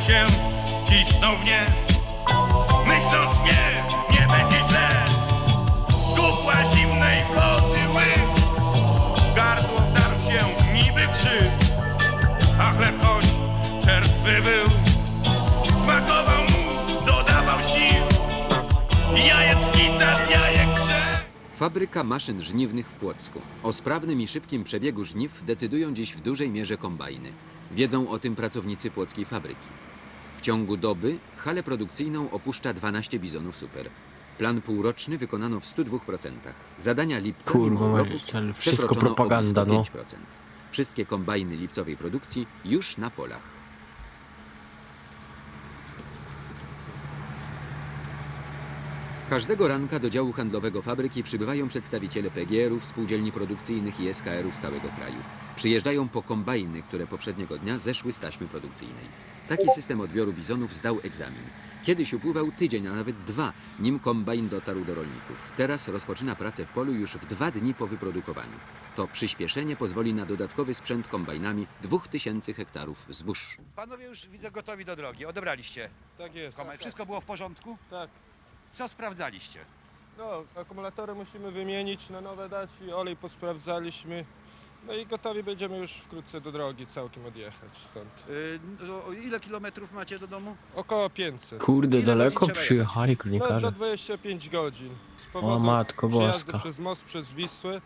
się wcisnął w nie. Myśląc nie, nie będzie źle. Zgubła zimnej wody łyk. W gardło wdarł się niby krzyk. A chleb choć czerstwy był. Smakował mu, dodawał sił. Jajecznica z jajek Fabryka maszyn żniwnych w Płocku. O sprawnym i szybkim przebiegu żniw decydują dziś w dużej mierze kombajny. Wiedzą o tym pracownicy płockiej fabryki. W ciągu doby halę produkcyjną opuszcza 12 bizonów super. Plan półroczny wykonano w 102%. Zadania lipca Kurwa, mimo mać, ale wszystko przekroczono propaganda, no. blisko 5%. Wszystkie kombajny lipcowej produkcji już na polach. Każdego ranka do działu handlowego fabryki przybywają przedstawiciele PGR-ów, spółdzielni produkcyjnych i SKR-ów z całego kraju. Przyjeżdżają po kombajny, które poprzedniego dnia zeszły z taśmy produkcyjnej. Taki system odbioru bizonów zdał egzamin. Kiedyś upływał tydzień, a nawet dwa, nim kombajn dotarł do rolników. Teraz rozpoczyna pracę w polu już w dwa dni po wyprodukowaniu. To przyspieszenie pozwoli na dodatkowy sprzęt kombajnami 2000 hektarów zbóż. Panowie już widzę gotowi do drogi. Odebraliście Tak jest. Wszystko było w porządku? Tak. Co sprawdzaliście? No, akumulatory musimy wymienić, na nowe dać i olej posprawdzaliśmy. No i gotowi będziemy już wkrótce do drogi całkiem odjechać stąd. Yy, no, ile kilometrów macie do domu? Około 500. Kurde, Ile daleko godzin trzeba przyjechali No, do kronikarze. 25 godzin. Z O powodu matko przejazdu boska. przez most, przez Wisłę.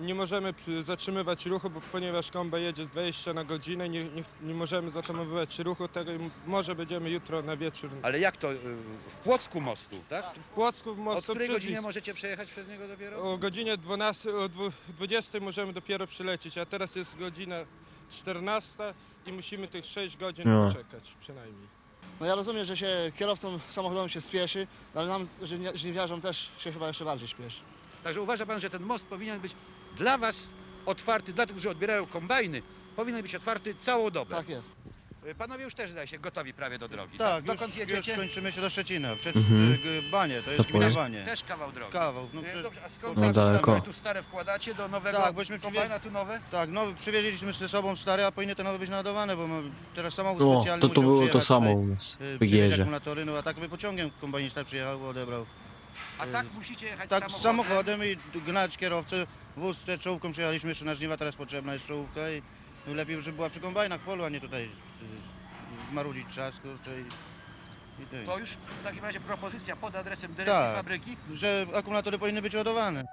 Nie możemy zatrzymywać ruchu, bo ponieważ komba jedzie 20 na godzinę, nie, nie, nie możemy zatamowywać ruchu, tego i może będziemy jutro na wieczór. Ale jak to? Yy, w Płocku mostu, tak? W Płocku w Od mostu której przez godzinie Wisłę. możecie przejechać przez niego dopiero? O godzinie 12, o dwu- 20 możemy dopiero przylecieć, a teraz jest godzina 14 i musimy tych 6 godzin No. poczekać przynajmniej. No ja rozumiem, że się kierowcom samochodowym się spieszy, ale nam żywnia- żniwiarzom też się chyba jeszcze bardziej śpieszy. Także uważa pan, że ten most powinien być dla was otwarty, dla tych, którzy odbierają kombajny, powinien być otwarty całą dobę. Tak jest. Yy, Panowie już też zdaje się gotowi prawie do drogi. Tak, Dokąd już, jedziecie? już kończymy się do Szczecina, przed Mhm. y, Banie, to jest gmina. Banie. Też kawał drogi. Kawał, no Yy, przecież, Dobrze, a skąd No tak, daleko. tak, tu stare wkładacie do nowego Tak, bośmy kombajna tu nowe? tak, no przywieźliśmy ze sobą stare, a powinny te nowe być naładowane, bo mamy teraz samochód No, specjalny to to musiał było to przyjechać samo tutaj, u nas y, w przywieźć akumulatory, no a tak by pociągiem kombajnista przyjechał, odebrał. A tak musicie jechać Tak, z samochodem? samochodem i gnać kierowcę, wóz z czołówką przyjechaliśmy jeszcze na żniwa, teraz potrzebna jest czołówka i lepiej, żeby była przy kombajnach w polu, a nie tutaj y, y, marudzić czas, kurczę i, i tyle. To już w takim razie propozycja pod adresem dyrekcji Tak. fabryki. Że akumulatory powinny być ładowane.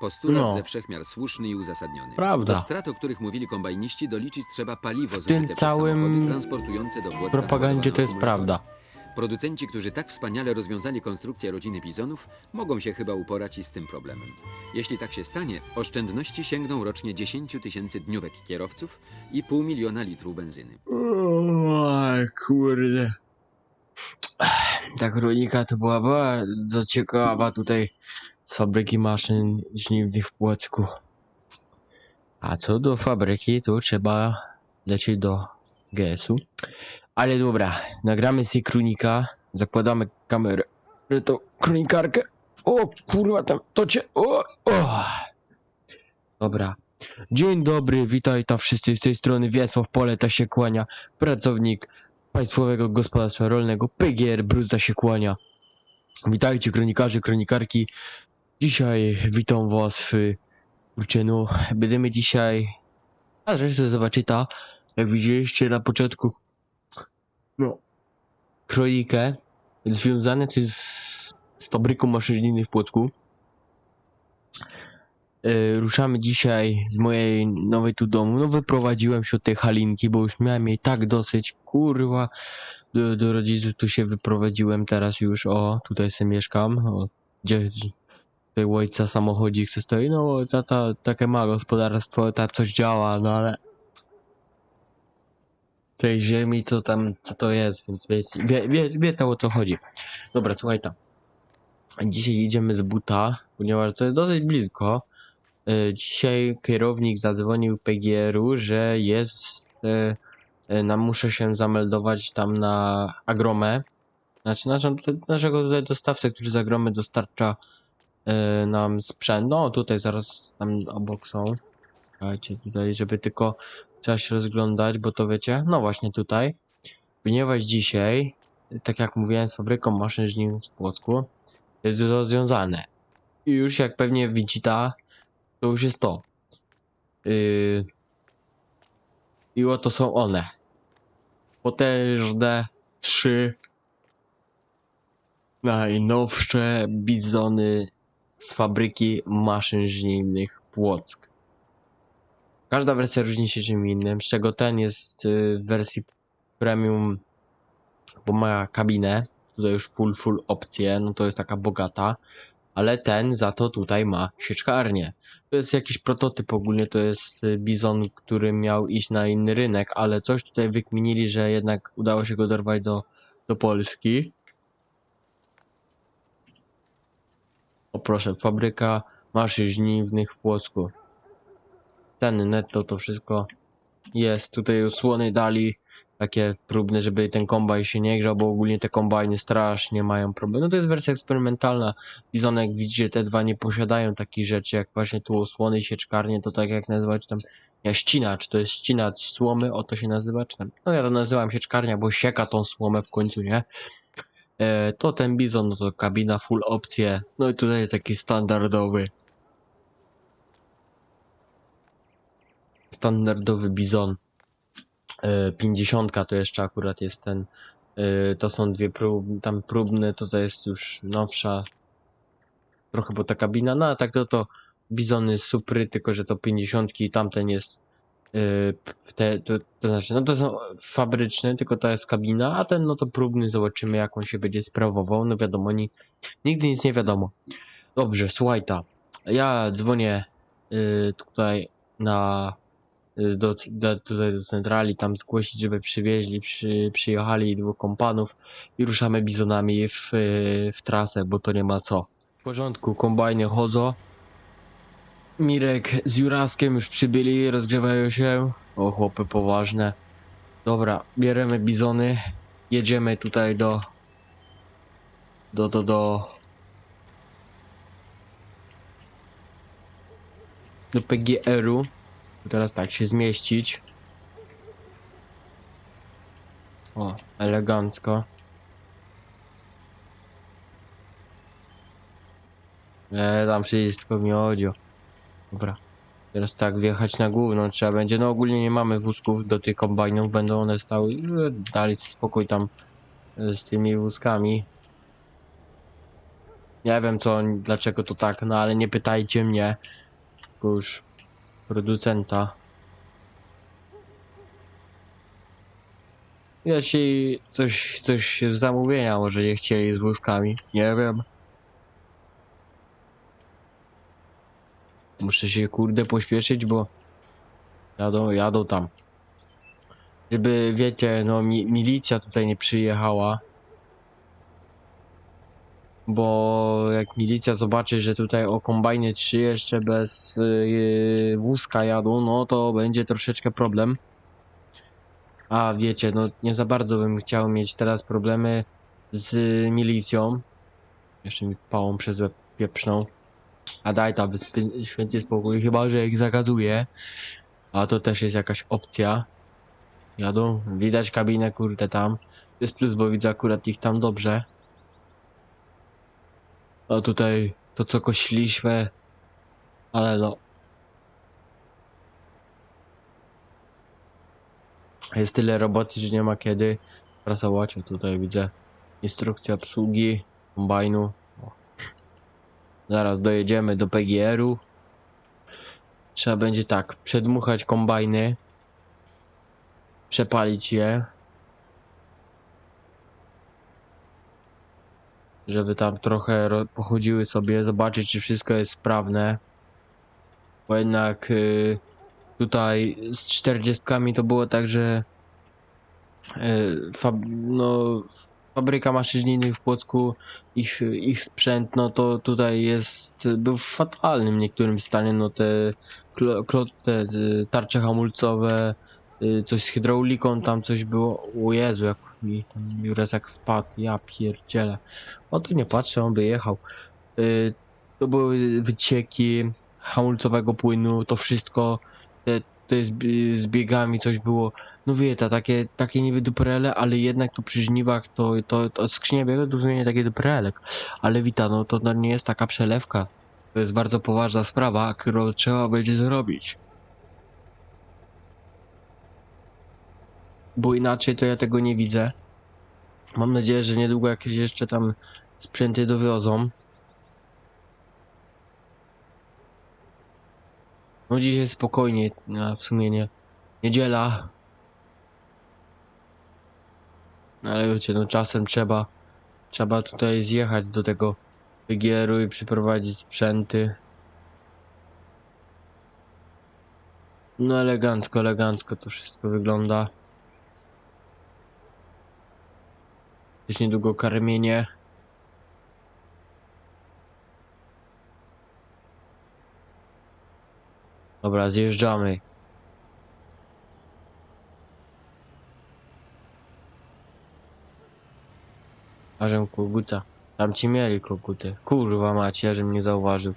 Postulat No. ze wszechmiar słuszny i uzasadniony. Prawda. Do strat, o których mówili kombajniści, doliczyć trzeba paliwo tym zużyte przez całym samochody transportujące do Płocka propagandzie to jest prawda. Producenci, którzy tak wspaniale rozwiązali konstrukcję rodziny bizonów, mogą się chyba uporać i z tym problemem. Jeśli tak się stanie, oszczędności sięgną rocznie 10 tysięcy dniówek kierowców i pół miliona litrów benzyny. Oj, kurde. Ta kronika to była bardzo ciekawa tutaj z fabryki maszyn żniwnych w Płocku. A co do fabryki, to trzeba lecieć do GS-u. Ale dobra, nagramy sobie kronika, zakładamy kamerę, to kronikarkę. O kurwa, tam to cię. O, o. Dobra. Dzień dobry, witaj tam wszyscy z tej strony Wiesław Poleta się kłania, pracownik Państwowego Gospodarstwa Rolnego PGR Bruzda się kłania. Witajcie kronikarze, kronikarki. Dzisiaj witam was w kurczę będziemy dzisiaj a zresztą zobaczy ta, jak widzieliście na początku no kronikę związane jest z, z fabryką maszyniny w Płocku. E, ruszamy dzisiaj z mojej nowej tu domu. No wyprowadziłem się od tej halinki, bo już miałem jej tak dosyć, kurwa. Do, do rodziców tu się wyprowadziłem teraz już, o, tutaj sobie mieszkam, o, gdzie tutaj ojca samochodzik co stoi, no tata, takie małe gospodarstwo, tam coś działa, no ale tej ziemi to tam, co to jest, więc wie, wie, wie to o co chodzi. Dobra, słuchaj tam. Dzisiaj idziemy z buta, ponieważ to jest dosyć blisko. E, Dzisiaj kierownik zadzwonił PGR-u, że jest. e, e, Na, muszę się zameldować tam na Agromę. Znaczy naszą, naszego tutaj dostawcę, który z Agromy dostarcza nam sprzęt. No tutaj zaraz tam obok są. Słuchajcie tutaj, żeby tylko trzeba się rozglądać, bo to wiecie. No właśnie tutaj. ponieważ dzisiaj, tak jak mówiłem, z fabryką maszyn żniwnych w Płocku jest rozwiązane. I już jak pewnie widzicie, to już jest to. Yy... I oto są one. Potężne trzy najnowsze bizony z fabryki maszyn żniwnych Płock. Każda wersja różni się czym innym, z czego ten jest y, w wersji premium, bo ma kabinę, tutaj już full, full opcje, no to jest taka bogata, ale ten za to tutaj ma sieczkarnię. To jest jakiś prototyp ogólnie, to jest y, bizon, który miał iść na inny rynek, ale coś tutaj wykminili, że jednak udało się go dorwać do, do Polski. O proszę, fabryka maszyn żniwnych w Płocku. Ceny netto to wszystko jest. Tutaj osłony dali takie próbne, żeby ten kombajn się nie grzał, bo ogólnie te kombajny strasznie mają problem. No to jest wersja eksperymentalna. Bizony, jak widzicie, te dwa nie posiadają takich rzeczy, jak właśnie tu osłony i sieczkarnie, to tak jak nazywać tam, ja ścinacz, to jest ścinacz słomy, o to się nazywa, czy tam, no ja to nazywam sieczkarnia, bo sieka tą słomę w końcu, nie? E, to ten bizon, no to kabina full opcje, no i tutaj taki standardowy standardowy bizon. E, 50 to jeszcze akurat jest ten. e, To są dwie prób, tam próbne, to to jest już nowsza. Trochę bo ta kabina, no a tak to to bizony supry, tylko że to 50 i tamten jest e, te, to, to znaczy, no to są fabryczne, tylko to jest kabina, a ten no to próbny, zobaczymy jak on się będzie sprawował, no wiadomo, ni, nigdy nic nie wiadomo. Dobrze, słuchaj ta, ja dzwonię tutaj na do, do, tutaj do centrali, tam zgłosić, żeby przywieźli, przy, przyjechali dwóch kompanów i ruszamy bizonami w, y, w trasę, bo to nie ma co. W porządku, kombajny chodzą. Mirek z Juraskiem już przybyli, rozgrzewają się. O, chłopy poważne. Dobra, bierzemy bizony, jedziemy tutaj do... Do, do, do... Do PGR-u. Teraz tak, się zmieścić. O, elegancko. E, tam wszystko mi chodzi. o. Dobra. Teraz tak, wjechać na główną trzeba będzie. No ogólnie nie mamy wózków do tych kombajnów, będą one stały e, dali spokój tam e, z tymi wózkami. Nie wiem co, dlaczego to tak, no ale nie pytajcie mnie, już producenta. Jeśli coś, coś zamówienia może nie chcieli z wózkami, nie wiem. Muszę się kurde pośpieszyć, bo jadą, jadą tam. Żeby wiecie, no mi, milicja tutaj nie przyjechała. Bo jak milicja zobaczy, że tutaj o kombajnie 3 jeszcze bez yy, wózka jadą, no to będzie troszeczkę problem. A wiecie, no nie za bardzo bym chciał mieć teraz problemy z milicją. Jeszcze mi pałą przez łeb pieprzną. A daj tam święty spokój, chyba że ich zakazuje. A to też jest jakaś opcja. Jadą, widać kabinę kurde tam. Jest plus, bo widzę akurat ich tam dobrze. A tutaj to co kośliśmy. Ale no. Jest tyle roboty, że nie ma kiedy pracować. O, tutaj widzę instrukcja obsługi kombajnu. Zaraz dojedziemy do PGR-u. Trzeba będzie tak, przedmuchać kombajny. Przepalić je. Żeby tam trochę ro- pochodziły sobie, zobaczyć czy wszystko jest sprawne. Bo jednak y, tutaj z 40 to było tak, że y, fab, no, fabryka maszynnych w Płocku, ich, ich sprzęt, no to tutaj jest, był w fatalnym niektórym stanie, no te, te y, tarcze hamulcowe, coś z hydrauliką, tam coś było, o Jezu, jak mi tam Juresek wpadł, ja pierdzielę. O to nie patrzę, on by jechał. Y, to były wycieki hamulcowego płynu, to wszystko, te tutaj z, bi- z biegami coś było. No wie, ta, takie, takie niby duperele, ale jednak tu przy żniwach to, to, to skrzynia biega to zupełnie takie duperelek. Ale wita, no to nie jest taka przelewka. To jest bardzo poważna sprawa, którą trzeba będzie zrobić. Bo inaczej to ja tego nie widzę. Mam nadzieję, że niedługo jakieś jeszcze tam sprzęty dowiozą. No dzisiaj spokojnie, a w sumie nie. Niedziela. Ale wiecie, no czasem trzeba, trzeba tutaj zjechać do tego wygieru i przyprowadzić sprzęty. No elegancko, elegancko to wszystko wygląda. Też niedługo karmienie. Dobra, zjeżdżamy. Ażem koguta. Tam ci mieli koguty. Kurwa macie, żem nie zauważył.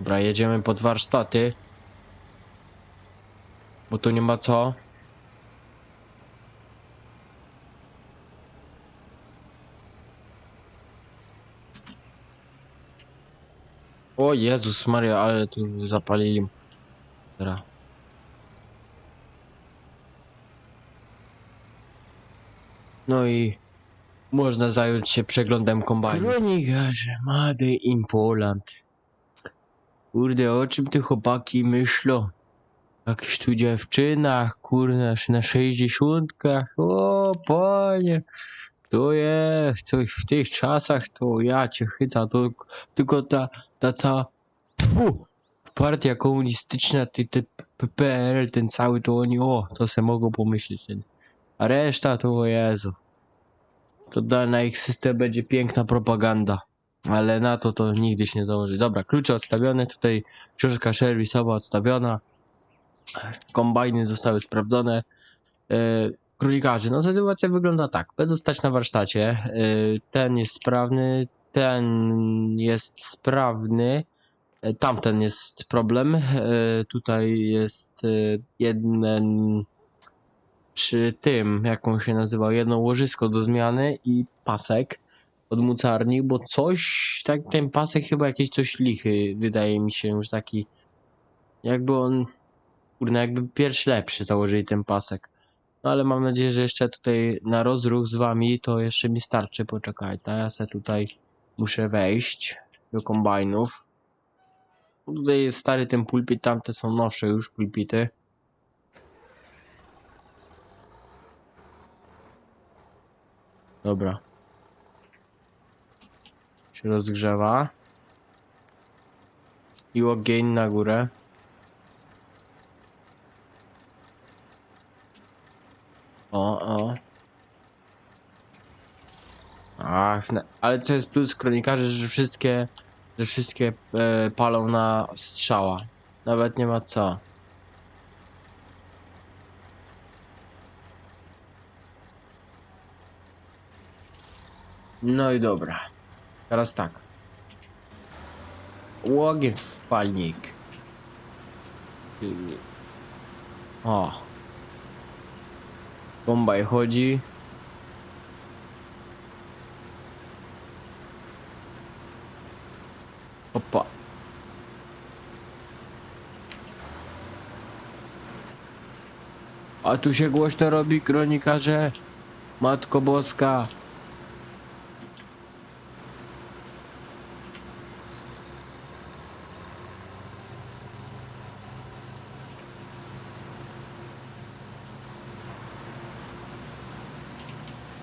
Dobra, jedziemy pod warsztaty. Bo tu nie ma co. O Jezus Maria, ale tu zapalili. Dobra. No i można zająć się przeglądem kombajnu. Kronikarze Made in Poland. Kurde, o czym ty chłopaki myślą? Jakieś tu dziewczynach, kurde, na sześćdziesiątkach. O, panie. To jest, to w tych czasach to ja cię chyca, to tylko ta, ta cała partia komunistyczna, ty, ty PRL, ten cały, to oni, o, to se mogą pomyśleć. Ten. A reszta to, o Jezu. To da, na ich system będzie piękna propaganda. Ale na to to nigdy się nie założy. Dobra, klucze odstawione, tutaj książka serwisowa odstawiona. Kombajny zostały sprawdzone. E, królikarzy, no sytuacja wygląda tak. Będą stać na warsztacie. E, ten jest sprawny, ten jest sprawny. E, Tamten jest problem. E, Tutaj jest e, jeden przy tym, jak on się nazywał, jedno łożysko do zmiany i pasek od mucarni, bo coś, tak ten pasek chyba jakieś coś lichy, wydaje mi się, już taki jakby on, kurde, jakby pierwszy lepszy założyli ten pasek. No ale mam nadzieję, że jeszcze tutaj na rozruch z wami to jeszcze mi starczy, poczekaj, to ja se tutaj muszę wejść do kombajnów. No Tutaj jest stary ten pulpit, tamte są nowsze już pulpity. Dobra. Się rozgrzewa. I ogień na górę. O, o. Ale to jest plus kronikarzy, że wszystkie, że wszystkie e, palą na strzała. Nawet nie ma co. No i dobra. Teraz tak. Ogień palnik. O. Bombaj chodzi. Opa. A tu się głośno robi kronikarze. Matko Boska.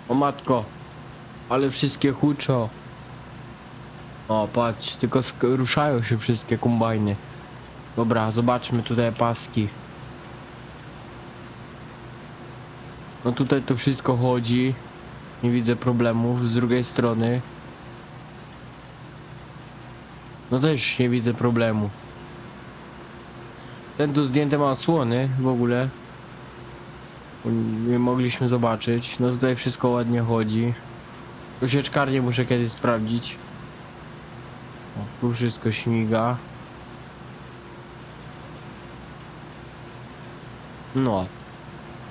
O matko. Ale wszystkie huczą. O, patrz, tylko ruszają się wszystkie kombajny. Dobra, zobaczmy tutaj paski. No tutaj to wszystko chodzi. Nie widzę problemów. Z drugiej strony. No też nie widzę problemu. Ten tu zdjęte ma osłony w ogóle. Nie mogliśmy zobaczyć. No tutaj wszystko ładnie chodzi. Usieczkarnię muszę kiedyś sprawdzić. O, tu wszystko śmiga. No.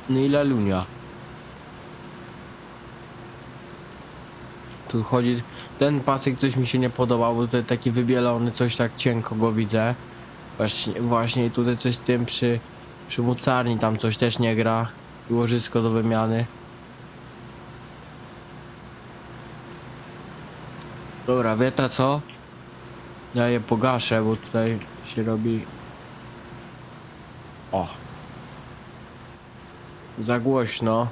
No i lalunia. Tu chodzi... Ten pasek coś mi się nie podobał, bo tutaj taki wybielony, coś tak cienko go widzę. Właśnie, właśnie tutaj coś z tym przy... Przy mocarni tam coś też nie gra. Łożysko do wymiany. Dobra, wieta co? Ja je pogaszę, bo tutaj się robi... O. Za głośno.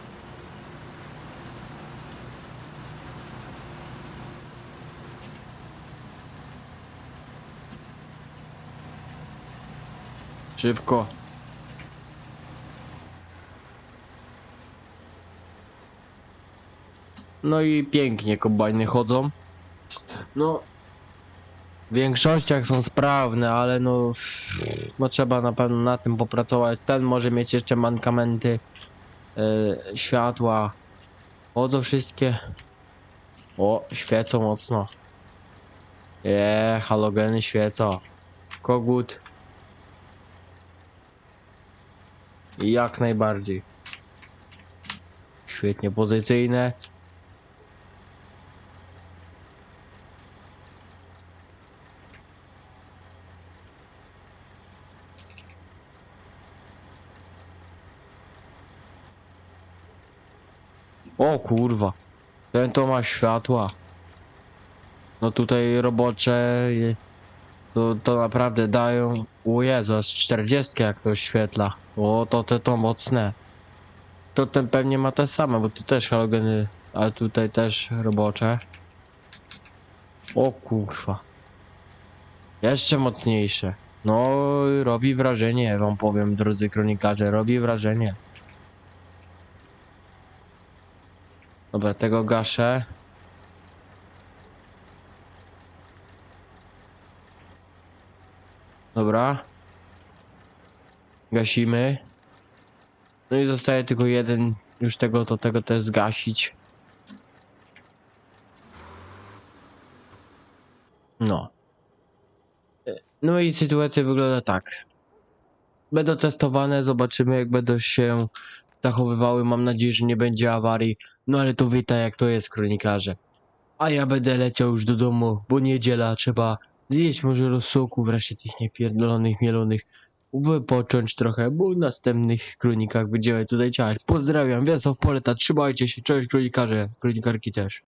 Szybko. No i pięknie kombajny chodzą. No, w większościach są sprawne, ale no, no trzeba na pewno na tym popracować. Ten może mieć jeszcze mankamenty e, światła. Chodzą wszystkie. O, świecą mocno. Je, halogeny świecą. Kogut. Jak najbardziej. Świetnie pozycyjne. O kurwa. Ten to ma światła. No tutaj robocze to, to naprawdę dają. O Jezu, aż 40 jak to oświetla. O to te to mocne. To ten pewnie ma te same, bo tu też halogeny, ale tutaj też robocze. O kurwa. Jeszcze mocniejsze. No robi wrażenie, wam powiem drodzy kronikarze, robi wrażenie. Dobra, tego gaszę. Dobra. Gasimy. No i zostaje tylko jeden. Już tego, to tego też zgasić. No. No i sytuacja wygląda tak. Będą testowane, zobaczymy jak będą się zachowywały. Mam nadzieję, że nie będzie awarii. No ale to witaj jak to jest kronikarze. A ja będę leciał już do domu, bo niedziela trzeba zjeść może rozsoku wreszcie tych niepierdolonych mielonych. Wypocząć trochę, bo w następnych kronikach będziemy tutaj działać. Pozdrawiam, Wiesław Poleta, trzymajcie się, cześć kronikarze, kronikarki też.